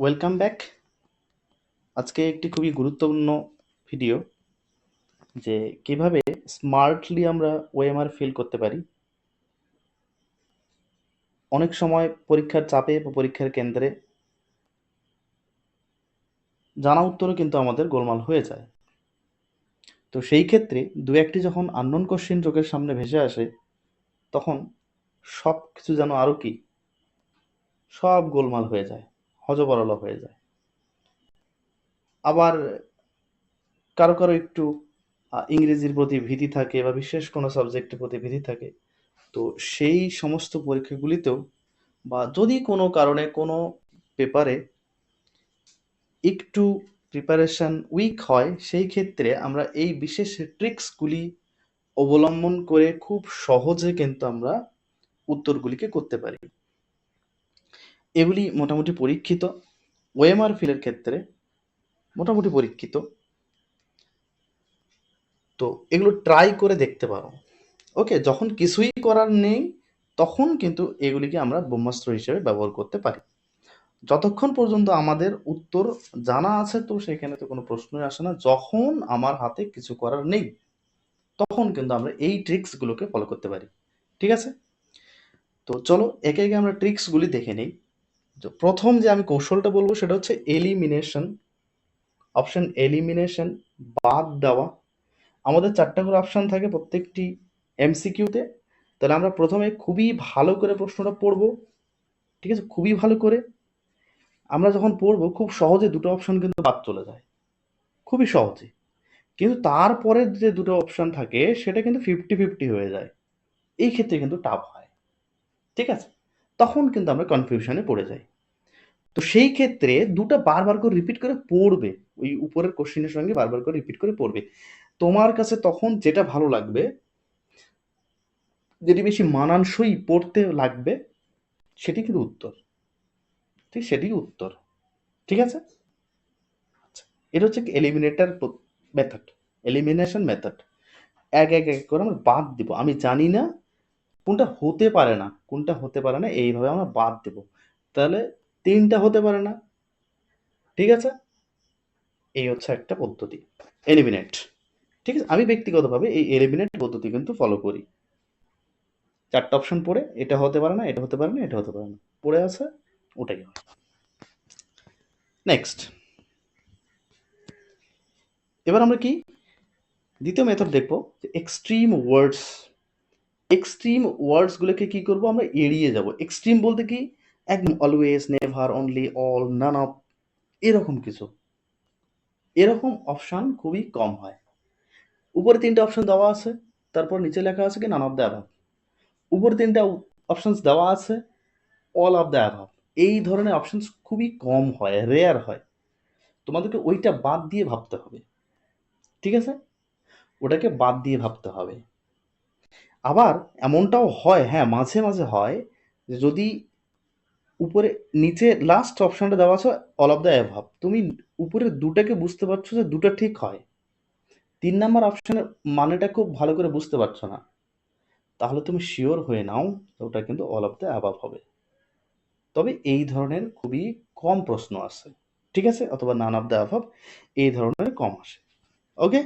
Welcome back আজকে একটি খুবই গুরুত্বপূর্ণ ভিডিও যে কীভাবে স্মার্টলি আমরা ওএমআর ফিল করতে পারি। অনেক সময় পরীক্ষার চাপে বা পরীক্ষার কেন্দ্রে জানা উত্তরও কিন্তু আমাদের গোলমাল হয়ে যায়। তো সেই ক্ষেত্রে দু একটি যখন আননোন কোশ্চিন চোখের সামনে ভেসে আসে, তখন সব কিছু যেন আরও কি? সব গোলমাল হয়ে যায়। হজবরল হয়ে যায়। আবার কারও কারও একটু ইংরেজির প্রতি ভীতি থাকে বা বিশেষ কোনো সাবজেক্টের প্রতি ভীতি থাকে, তো সেই সমস্ত পরীক্ষাগুলিতেও বা যদি কোনো কারণে কোনো পেপারে একটু প্রিপারেশন উইক হয়, সেই ক্ষেত্রে আমরা এই বিশেষ ট্রিক্সগুলি অবলম্বন করে খুব সহজে কিন্তু আমরা উত্তরগুলিকে করতে পারি। এগুলি মোটামুটি পরীক্ষিত। ওএমআর ফিলের ক্ষেত্রে মোটামুটি পরীক্ষিত। তো এগুলো ট্রাই করে দেখতে পারো। ওকে যখন কিছুই করার নেই, তখন কিন্তু এগুলিকে আমরা ব্রহ্মাস্ত্র হিসেবে ব্যবহার করতে পারি। যতক্ষণ পর্যন্ত আমাদের উত্তর জানা আছে, তো সেখানে তো কোনো প্রশ্নই আসে না। যখন আমার হাতে কিছু করার নেই, তখন কিন্তু আমরা এই ট্রিক্সগুলোকে ফলো করতে পারি। ঠিক আছে? তো চলো, একে একে আমরা ট্রিক্সগুলি দেখে নেই। প্রথম যে আমি কৌশলটা বলব সেটা হচ্ছে এলিমিনেশন অপশন এলিমিনেশন বাদ দেওয়া। আমাদের চারটা করে অপশন থাকে প্রত্যেকটি এমসিকিউতে তাহলে আমরা প্রথমে খুবই ভালো করে প্রশ্নটা পড়ব। ঠিক আছে? খুবই ভালো করে। আমরা যখন পড়ব, খুব সহজে দুটো অপশন কিন্তু বাদ চলে যায়। খুবই সহজে। কিন্তু তারপরে যে দুটো অপশন থাকে, সেটা কিন্তু ফিফটি ফিফটি হয়ে যায়। এই ক্ষেত্রে কিন্তু টাফ হয়। ঠিক আছে? তখন কিন্তু আমরা কনফিউশনে পড়ে যাই। তো সেই ক্ষেত্রে দুটো বারবার করে রিপিট করে পড়বে, ওই উপরের কোশ্চেনের সঙ্গে বারবার করে রিপিট করে পড়বে। তোমার কাছে তখন যেটা ভালো লাগবে, যেটি বেশি মানানসই পড়তে লাগবে, সেটি কিন্তু উত্তর। ঠিক সেটি উত্তর। ঠিক আছে? আচ্ছা এটা হচ্ছে এলিমিনেটার মেথড এলিমিনেশন মেথড এক এক এক করে আমরা বাদ দিব। আমি জানি না কোনটা হতে পারে না, কোনটা হতে পারে না, এইভাবে আমরা বাদ দেব। তাহলে তিনটা হতে পারে না। ঠিক আছে? এই হচ্ছে একটা পদ্ধতি। এলিমিনেট ঠিক আছে? আমি ব্যক্তিগতভাবে এই এলিমিনেট পদ্ধতি কিন্তু ফলো করি। চারটা অপশন পড়ে, এটা হতে পারে না, এটা হতে পারে না, এটা হতে পারে না। পড়ে আছে, ওটাই নেক্সট এবার আমরা কি? দ্বিতীয় মেথড দেখব, যে এক্সট্রিম ওয়ার্ডস এক্সট্রিম ওয়ার্ডসগুলোকে কি করব? আমরা এড়িয়ে যাব। এক্সট্রিম বলতে কি? একদম always never only all none of এরকম কিছু। এরকম অপশান খুবই কম হয়। উপরে তিনটে অপশান দেওয়া আছে, তারপর নিচে লেখা আছে কি নান অফ দ্য অ্যাভাব উপরে তিনটা অপশনস দেওয়া আছে অল অফ দ্য অ্যাভাব এই ধরনের অপশানস খুবই কম হয় রেয়ার হয়। তোমাদেরকে ওইটা বাদ দিয়ে ভাবতে হবে। ঠিক আছে? ওটাকে বাদ দিয়ে ভাবতে হবে। আবার এমনটাও হয় হ্যাঁ মাঝে মাঝে হয় যদি উপরে, নিচে লাস্ট অপশনটা দেওয়া আছে অল অফ দ্য অ্যাভাব তুমি উপরে দুটাকে বুঝতে পারছ যে দুটো ঠিক হয়। তিন নাম্বার অপশনের মানেটা খুব ভালো করে বুঝতে পারছ না। তাহলে তুমি শিওর হয়ে নাও ওটা কিন্তু অল অফ দ্য অ্যাভাব হবে। তবে এই ধরনের খুবই কম প্রশ্ন আসে ঠিক আছে? অথবা নান অফ দ্য অ্যাভাব এই ধরনের কম আসে। ওকে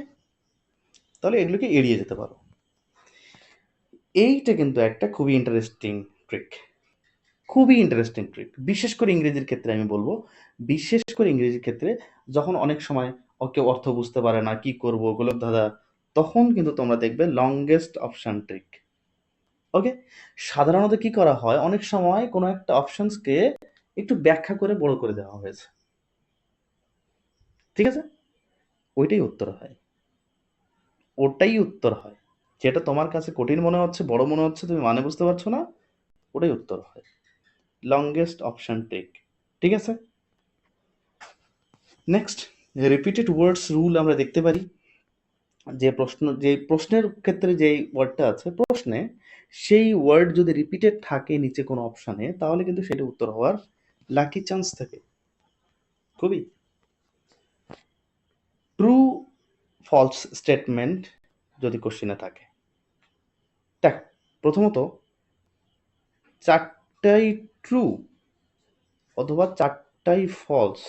তাহলে এগুলোকে এড়িয়ে যেতে পারো। এইটা কিন্তু একটা খুবই ইন্টারেস্টিং ট্রিক খুবই ইন্টারেস্টিং ট্রিক বিশেষ করে ইংরেজির ক্ষেত্রে আমি বলব, বিশেষ করে ইংরেজির ক্ষেত্রে যখন অনেক সময় ওকে অর্থ বুঝতে পারে না, কি করব গোলক দাদা তখন কিন্তু তোমরা দেখবে লংগেস্ট অপশন ট্রিক ওকে সাধারণত কি করা হয়? অনেক সময় কোনো একটা অপশনসকে একটু ব্যাখ্যা করে বড় করে দেওয়া হয়েছে। ঠিক আছে? ওইটাই উত্তর হয়। ওটাই উত্তর হয়। যেটা তোমার কাছে কঠিন মনে হচ্ছে, বড় মনে হচ্ছে, তুমি মানে বুঝতে পারছ না, ওটাই উত্তর হয়। লংগেস্ট অপশন টেক ঠিক আছে? নেক্সট রিপিটেড ওয়ার্ডস রুল আমরা দেখতে পারি। যে প্রশ্ন, যে প্রশ্নের ক্ষেত্রে যে ওয়ার্ডটা আছে, প্রশ্নে সেই ওয়ার্ড যদি রিপিটেড থাকে নিচে কোনো অপশানে তাহলে কিন্তু সেটা উত্তর হওয়ার লাকি চান্স থাকে। খুবই। ট্রু ফলস স্টেটমেন্ট যদি কোশ্চিনে থাকে। দেখ, প্রথমত, চারটাই ট্রু অথবা চারটাই ফলস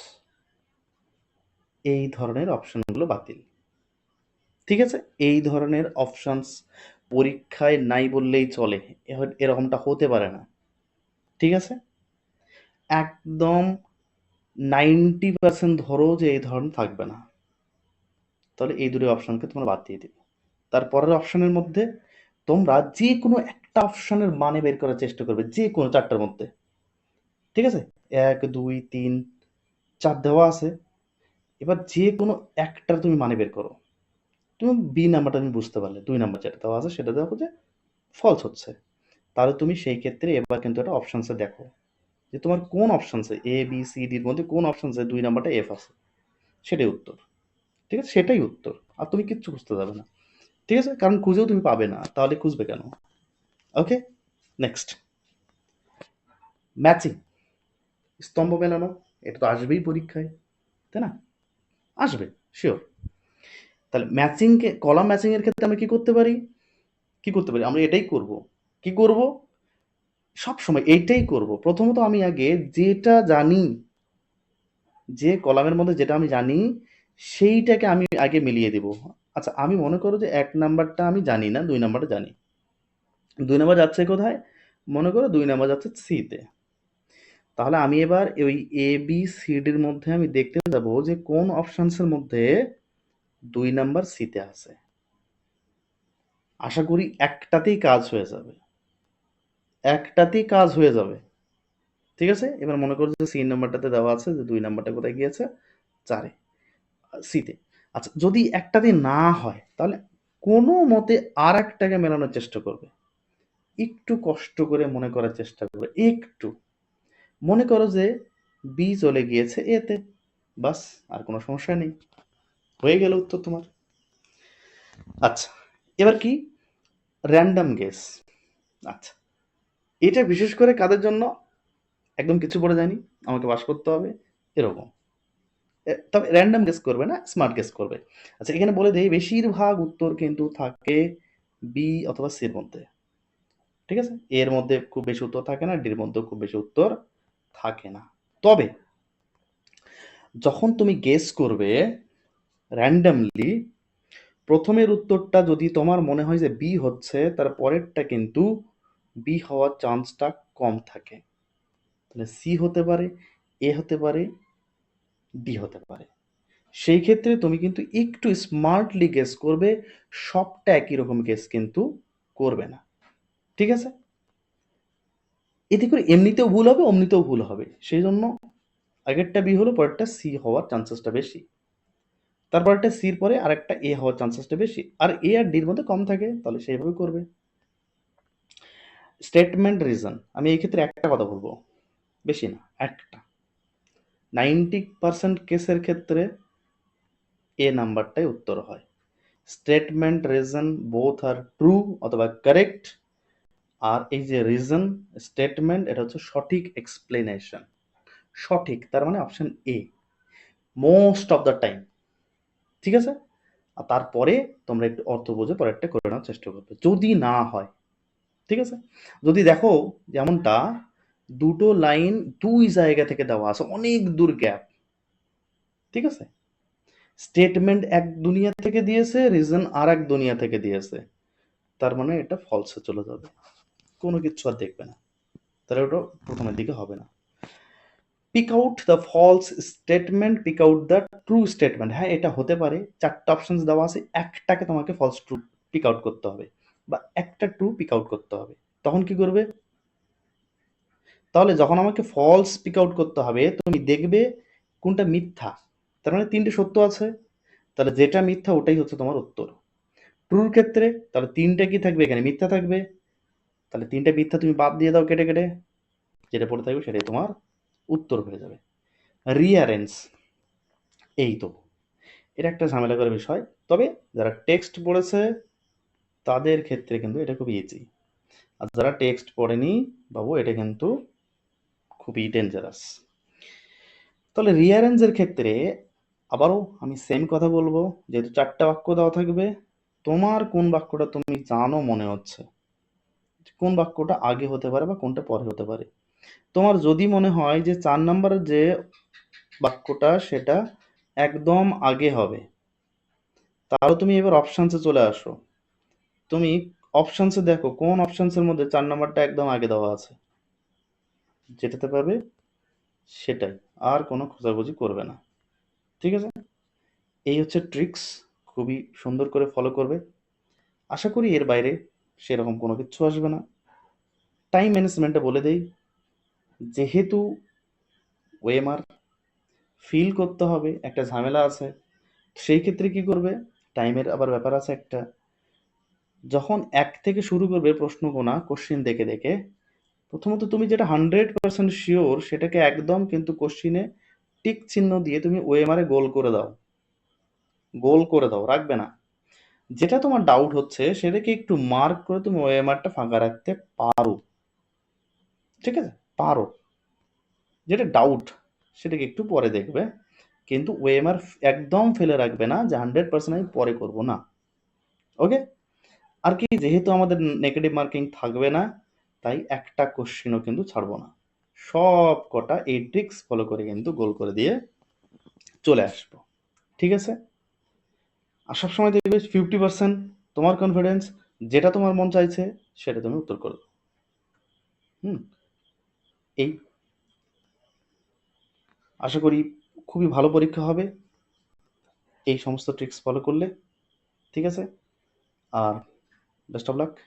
এই ধরনের অপশনগুলো বাতিল। ঠিক আছে? এই ধরনের অপশানস পরীক্ষায় নাই বললেই চলে। এরকমটা হতে পারে না। ঠিক আছে? একদম নাইনটি পার্সেন্ট ধরো যে এই ধরনের থাকবে না। তাহলে এই দুটো অপশনকে তোমরা বাদ দিয়ে দিবে। তারপরের অপশানের মধ্যে তোমরা যে কোনো একটা অপশানের মানে বের করার চেষ্টা করবে যে কোনো চারটার মধ্যে। ঠিক আছে? এক, দুই, তিন, চার দেওয়া আছে। এবার যে কোনো একটার তুমি মানে বের করো। তুমি বি নাম্বারটা তুমি বুঝতে পারলে। দুই নাম্বার যেটা দেওয়া আছে সেটা দেখো যে ফলস হচ্ছে। তাহলে তুমি সেই ক্ষেত্রে এবার কিন্তু একটা অপশনসে দেখো যে তোমার কোন অপশনসে এ বি সি ডির মধ্যে কোন অপশনসে দুই নাম্বারটা এফ আছে? সেটাই উত্তর। ঠিক আছে? সেটাই উত্তর। আর তুমি কিচ্ছু খুঁজতে যাবে না। ঠিক আছে? কারণ খুঁজেও তুমি পাবে না। তাহলে খুঁজবে কেন? ওকে নেক্সট ম্যাচিং স্তম্ভ মেলানো, এটা তো আসবেই পরীক্ষায়, তাই না? আসবে শিওর তাহলে ম্যাচিংকে কলাম ম্যাচিংয়ের ক্ষেত্রে আমরা কি করতে পারি? কি করতে পারি? আমরা এটাই করব। কি করব? সব সময় এইটাই করব। প্রথমত আমি আগে যেটা জানি, যে কলামের মধ্যে যেটা আমি জানি, সেইটাকে আমি আগে মিলিয়ে দেব। আচ্ছা আমি মনে করো যে এক নাম্বারটা আমি জানি না, দুই নাম্বারটা জানি। দুই নাম্বার যাচ্ছে কোথায়? মনে করো দুই নাম্বার যাচ্ছে সিতে তাহলে আমি এবার ওই এ বি সি ডির মধ্যে আমি দেখতে যাব যে কোন অপশনসের মধ্যে দুই নাম্বার সিতে আছে। আশা করি একটাতেই কাজ হয়ে যাবে। একটাতেই কাজ হয়ে যাবে। ঠিক আছে? এবার মনে করো যে সি নাম্বারটাতে দেওয়া আছে যে দুই নাম্বারটা কোথায় গিয়েছে? চারে সিতে আচ্ছা যদি একটাতে না হয়, তাহলে কোনো মতে আর একটাকে মেলানোর চেষ্টা করবে। একটু কষ্ট করে মনে করার চেষ্টা করবে। একটু। মনে করো যে বি চলে গিয়েছে এতে। বাস, আর কোনো সমস্যা নেই। হয়ে গেল উত্তর তোমার। আচ্ছা এবার কি? র্যান্ডাম গেস আচ্ছা এটা বিশেষ করে কাদের জন্য? একদম কিছু পড়ে জানি আমাকে বাস করতে হবে। এরকম। তবে র্যান্ডাম গেস করবে না স্মার্ট গেস করবে। আচ্ছা এখানে বলে দেই, বেশিরভাগ উত্তর কিন্তু থাকে বি অথবা সির মধ্যে। ঠিক আছে? এর মধ্যে খুব বেশি উত্তর থাকে না ডির মধ্যে খুব বেশি উত্তর থাকে না। তবে যখন তুমি গেস করবে র্যান্ডামলি প্রথমের উত্তরটা যদি তোমার মনে হয় যে বি হচ্ছে, তার পরেরটা কিন্তু বি হওয়ার চান্সটা কম থাকে। তাহলে সি হতে পারে এ হতে পারে ডি হতে পারে। সেই ক্ষেত্রে তুমি কিন্তু একটু স্মার্টলি গেস করবে, সবটা একই রকম গেস কিন্তু করবে না। ঠিক আছে? এতে করে এমনিতেও ভুল হবে, অমনিতেও ভুল হবে। সেই জন্য আগেরটা বি হলো, পরেরটা সি হওয়ার চান্সেসটা বেশি। তারপরটা সির পরে আরেকটা এ হওয়ার চান্সেসটা বেশি। আর এ আর ডির মধ্যে কম থাকে, তাহলে সেইভাবে করবে। স্টেটমেন্ট রিজন আমি এই ক্ষেত্রে একটা কথা বলব। বেশি না, একটা। নাইনটি পার্সেন্ট কেসের ক্ষেত্রে এ নাম্বারটাই উত্তর হয়। Statement reason both are true অথবা কারেক্ট আর এই যে রিজন স্টেটমেন্ট এটা হচ্ছে সঠিক এক্সপ্লেনেশন সঠিক, তার মানে option A most of the time ঠিক আছে? আর তারপরে তোমরা একটু অর্থ বুঝে পরেরটা করে নেওয়ার চেষ্টা করবে। যদি না হয়। ঠিক আছে? যদি দেখো যেমনটা, দুটো লাইন দুই জায়গা থেকে দেওয়া আছে। অনেক দূর গ্যাপ ঠিক আছে? স্টেটমেন্ট এক দুনিয়া থেকে দিয়েছে রিজন আর এক দুনিয়া থেকে দিয়েছে। তার মানে এটা ফলসে চলে যাবে। কোনো কিছু আর দেখবে না। তাহলে ওটা প্রথমের দিকে হবে না। Pick out the false statement pick out the true statement হ্যাঁ এটা হতে পারে, চারটা অপশনস দেওয়া আছে, একটাকে তোমাকে ফলস ট্রু পিক আউট করতে হবে বা একটা ট্রু পিক আউট করতে হবে। তখন কি করবে? তাহলে যখন আমাকে ফলস পিক আউট করতে হবে, তুমি দেখবে কোনটা মিথ্যা। তার মানে তিনটে সত্য আছে। তাহলে যেটা মিথ্যা, ওটাই হচ্ছে তোমার উত্তর। ট্রুর ক্ষেত্রে তাহলে তিনটা কি থাকবে? এখানে মিথ্যা থাকবে। তাহলে তিনটে মিথ্যা তুমি বাদ দিয়ে দাও কেটে কেটে। যেটা পড়ে থাকবে সেটাই তোমার উত্তর হয়ে যাবে। রিয়ারেন্স এই তো। এটা একটা ঝামেলা করার বিষয়। তবে যারা টেক্সট পড়েছে, তাদের ক্ষেত্রে কিন্তু এটা খুব ইজি আর যারা টেক্সট পড়েনি, বাবু, এটা কিন্তু খুবই ডেঞ্জারাস তাহলে রিয়ারেঞ্জের ক্ষেত্রে আবারও আমি সেম কথা বলব। যেহেতু চারটা বাক্য দেওয়া থাকবে, তোমার কোন বাক্যটা তুমি জানো মনে হচ্ছে? কোন বাক্যটা আগে হতে পারে বা কোনটা পরে হতে পারে। তোমার যদি মনে হয় যে চার নাম্বারের যে বাক্যটা সেটা একদম আগে হবে, তাহলে তুমি এবার অপশানসে চলে আসো। তুমি অপশানসে দেখো কোন অপশানসের মধ্যে চার নাম্বারটা একদম আগে দেওয়া আছে। যেটাতে পাবে সেটাই, আর কোনো খোঁজাখুঁজি করবে না। ঠিক আছে? এই হচ্ছে ট্রিক্স খুবই সুন্দর করে ফলো করবে। আশা করি এর বাইরে সেরকম কোনো কিছু আসবে না। টাইম ম্যানেজমেন্টে বলে দেই, যেহেতু ওয়েমার ফিল করতে হবে, একটা ঝামেলা আছে, সেই ক্ষেত্রে কি করবে? টাইমের আবার ব্যাপার আছে একটা। যখন এক থেকে শুরু করবে প্রশ্ন গোনা কোশ্চিন দেখে দেখে, প্রথমত তুমি যেটা হান্ড্রেড পার্সেন্ট শিওর সেটাকে একদম কিন্তু কোশ্চিনে টিক চিহ্ন দিয়ে তুমি ওএমআরে গোল করে দাও। গোল করে দাও, রাখবে না। যেটা তোমার ডাউট হচ্ছে, সেটাকে একটু মার্ক করে তুমি ওএমআরটা ফাঁকা রাখতে পারো। ঠিক আছে? পারো। যেটা ডাউট সেটাকে একটু পরে দেখবে। কিন্তু ওএমআর একদম ফেলে রাখবে না, যে হান্ড্রেড পার্সেন্ট আমি পরে করব না। ওকে আর কি, যেহেতু আমাদের নেগেটিভ মার্কিং থাকবে না, তাই একটা কোশ্চিনও কিন্তু ছাড়বো না। সব কটা এই ট্রিক্স ফলো করে কিন্তু গোল করে দিয়ে চলে আসব। ঠিক আছে? আর সবসময় দেখবে ফিফটি পার্সেন্ট তোমার কনফিডেন্স যেটা তোমার মন চাইছে, সেটা তুমি উত্তর করো। হুম? এই। আশা করি খুবই ভালো পরীক্ষা হবে। এই সমস্ত ট্রিক্স ফলো করলে, ঠিক আছে? আর বেস্ট অফ লাক